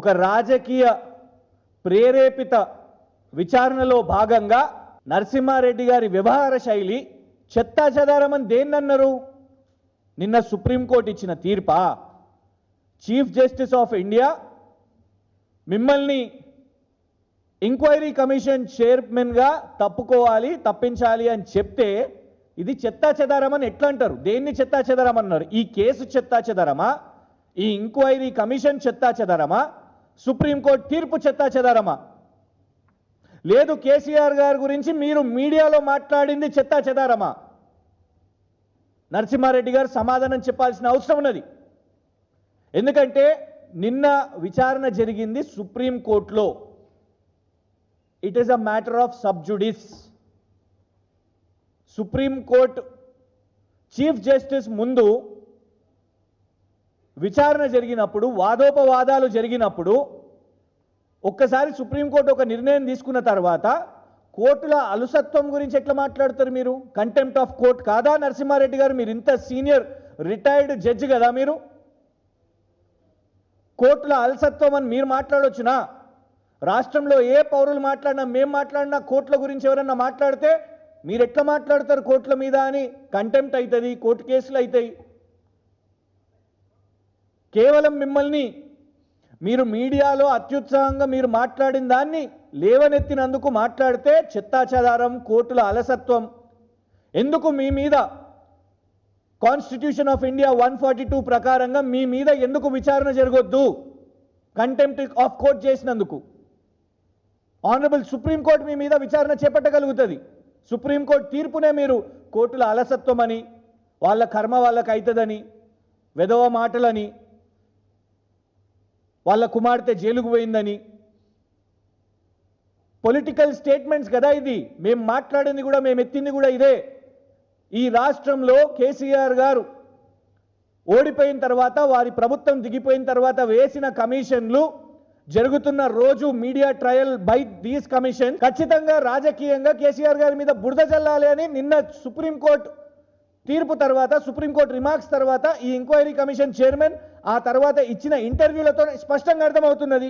ఒక రాజకీయ ప్రేరేపిత విచారణలో భాగంగా నరసింహారెడ్డి గారి వ్యవహార శైలి చెత్తా చెదారమని దేన్నన్నారు? నిన్న సుప్రీంకోర్టు ఇచ్చిన తీర్పా? చీఫ్ జస్టిస్ ఆఫ్ ఇండియా మిమ్మల్ని ఎంక్వైరీ కమిషన్ చైర్మన్గా తప్పుకోవాలి తప్పించాలి అని చెప్తే ఇది చెత్తా చెదారం ఎట్లా అంటారు దేన్ని చెత్తా చెదారమన్నారు? ఈ కేసు చెత్తా చెదారమా? ఈ ఎంక్వైరీ కమిషన్ చెత్తా చెదారమా? సుప్రీంకోర్టు తీర్పు చెత్తా చెదారమా? లేదు కేసీఆర్ గారి గురించి మీరు మీడియాలో మాట్లాడింది చెత్తా చెదారమా? నరసింహారెడ్డి గారు సమాధానం చెప్పాల్సిన అవసరం ఉన్నది. ఎందుకంటే నిన్న విచారణ జరిగింది సుప్రీంకోర్టులో it is a matter of sub judice supreme court chief justice ముందు విచారణ జరిగినప్పుడు వాదోపవాదాలు జరిగినప్పుడు ఒక్కసారి సుప్రీంకోర్టు ఒక నిర్ణయం తీసుకున్న తర్వాత కోర్టుల అలుసత్వం గురించి ఎట్లా మాట్లాడతారు మీరు? కంటెంప్ట్ ఆఫ్ కోర్ట్ కాదా నరసింహారెడ్డి గారు? మీరు ఇంత సీనియర్ రిటైర్డ్ జడ్జి కదా మీరు? కోర్టుల అలసత్వం అని మీరు మాట్లాడొచ్చునా? రాష్ట్రంలో ఏ పౌరులు మాట్లాడినా మేము మాట్లాడినా కోర్టుల గురించి ఎవరన్నా మాట్లాడితే మీరు ఎట్లా మాట్లాడతారు కోర్టుల మీద అని కంటెంప్ట్ అవుతుంది కోర్టు కేసులు అవుతాయి కేవలం మిమ్మల్ని మీరు మీడియాలో అత్యుత్సాహంగా మీరు మాట్లాడిన దాన్ని లేవనెత్తినందుకు మాట్లాడితే చెత్తాచెదారం కోర్టుల అలసత్వం. ఎందుకు మీ మీద? Constitution of India one forty two ప్రకారంగా మీ మీద ఎందుకు విచారణ జరగొద్దు? కంటెంప్ట్ ఆఫ్ కోర్ట్ చేసినందుకు. ఆనరబుల్ సుప్రీంకోర్టు మీ మీద విచారణ చేపట్టగలుగుతుంది. సుప్రీంకోర్టు తీర్పునే మీరు కోర్టుల అలసత్వమని వాళ్ళ కర్మ వాళ్ళకి అవుతుందని వెధవ మాటలని వాళ్ళ కుమార్తె జైలుకు పోయిందని. పొలిటికల్ స్టేట్మెంట్స్ కదా ఇది. మేము మాట్లాడింది కూడా మేము ఎత్తింది కూడా ఇదే. ఈ రాష్ట్రంలో కేసీఆర్ గారు ఓడిపోయిన తర్వాత వారి ప్రభుత్వం దిగిపోయిన తర్వాత వేసిన కమిషన్లు జరుగుతున్న రోజు media trial by these commission. ఖచ్చితంగా రాజకీయంగా కేసీఆర్ గారి మీద బురద చల్లాలి అని నిన్న సుప్రీంకోర్టు తీర్పు తర్వాత సుప్రీంకోర్టు రిమార్క్స్ తర్వాత ఈ ఎంక్వైరీ కమిషన్ చైర్మన్ ఆ తర్వాత ఇచ్చిన ఇంటర్వ్యూలతో స్పష్టంగా అర్థమవుతున్నది.